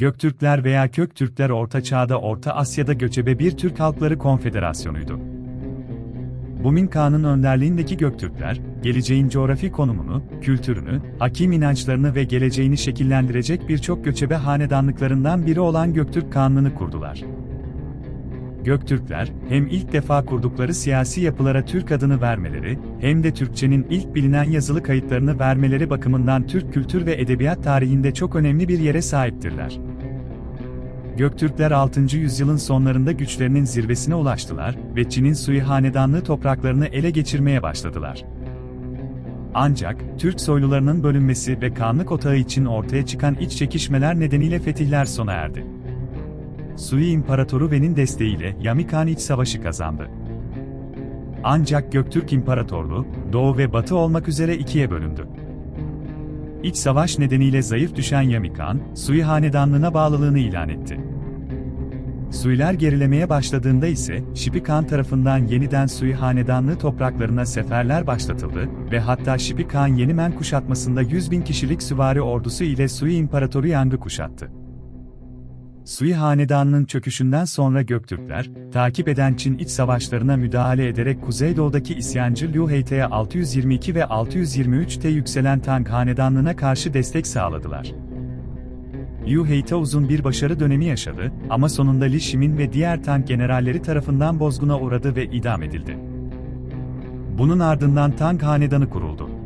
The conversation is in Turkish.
Göktürkler veya Köktürkler Orta Çağ'da Orta Asya'da göçebe bir Türk Halkları Konfederasyonuydu. Bumin Kağan'ın önderliğindeki Göktürkler, geleceğin coğrafi konumunu, kültürünü, hakim inançlarını ve geleceğini şekillendirecek birçok göçebe hanedanlıklarından biri olan Göktürk Kağanlığını kurdular. Göktürkler, hem ilk defa kurdukları siyasi yapılara Türk adını vermeleri, hem de Türkçenin ilk bilinen yazılı kayıtlarını vermeleri bakımından Türk kültür ve edebiyat tarihinde çok önemli bir yere sahiptirler. Göktürkler 6. yüzyılın sonlarında güçlerinin zirvesine ulaştılar ve Çin'in Sui hanedanlığı topraklarını ele geçirmeye başladılar. Ancak, Türk soylularının bölünmesi ve kanlık otağı için ortaya çıkan iç çekişmeler nedeniyle fetihler sona erdi. Sui İmparatoru Wen'in desteğiyle Yamikan İç Savaşı kazandı. Ancak Göktürk İmparatorluğu, Doğu ve Batı olmak üzere ikiye bölündü. İç savaş nedeniyle zayıf düşen Yamikan, Sui hanedanlığına bağlılığını ilan etti. Suiler gerilemeye başladığında ise, Şipi Kağan tarafından yeniden Sui hanedanlığı topraklarına seferler başlatıldı ve hatta Şipi Kağan Yenimen kuşatmasında 100 bin kişilik süvari ordusu ile Sui İmparatoru Yang'ı kuşattı. Sui hanedanının çöküşünden sonra Göktürkler, takip eden Çin iç savaşlarına müdahale ederek Kuzeydoğu'daki isyancı Liu Heite'ye 622 ve 623'te yükselen Tang hanedanlığına karşı destek sağladılar. Liu Heite uzun bir başarı dönemi yaşadı ama sonunda Li Shimin ve diğer Tang generalleri tarafından bozguna uğradı ve idam edildi. Bunun ardından Tang hanedanı kuruldu.